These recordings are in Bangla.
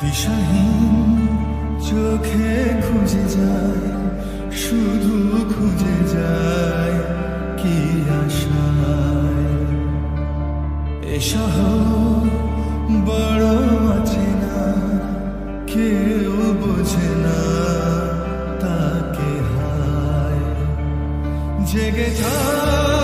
দিশাহীন চোখে খুঁজে যায়, শুধু খুঁজে যায় কি আশায়। এ শহর বড় আছে না, কেউ বোঝে না তাকে হায়। জেগে থাকে।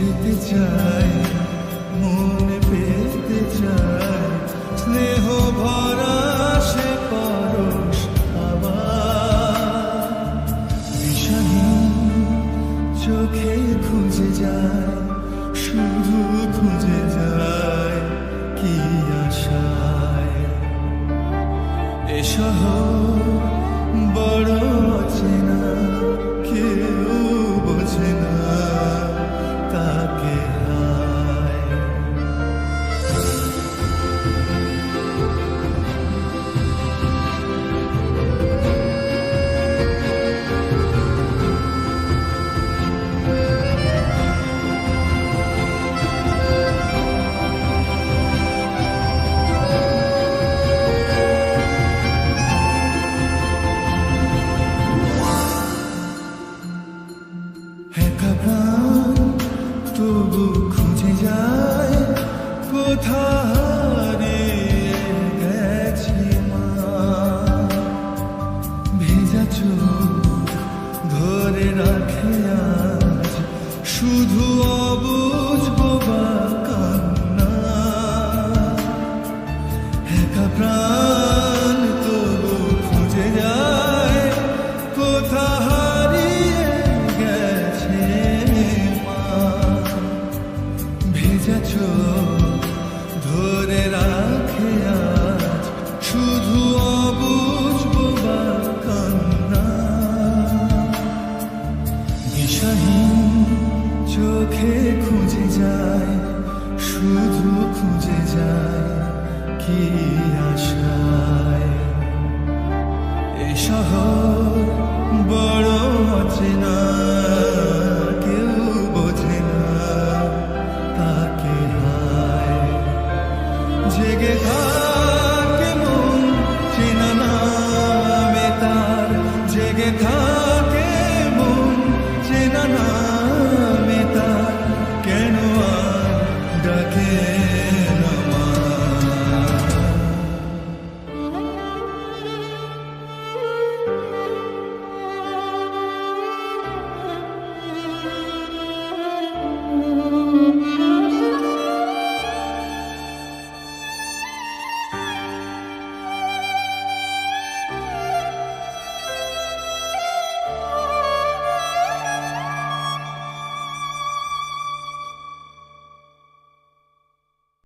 যেতে চায়, মন পেতে চায়। স্নেহ ভরা সে পরশ আবার। দিশাহীন চোখে খুঁজে যায়, শুধু খুঁজে যায় কি আশায়। এ শহর বড় তবু খুঁজে যায় কোথা গেছে মা? ভেজা চোখ ধরে রাখে আজ শুধু অবুঝ রাখে শুধু চোখে খুঁজে যায় শুধু খুঁজে যায় কি বড় অচেনা। জেগে থাক।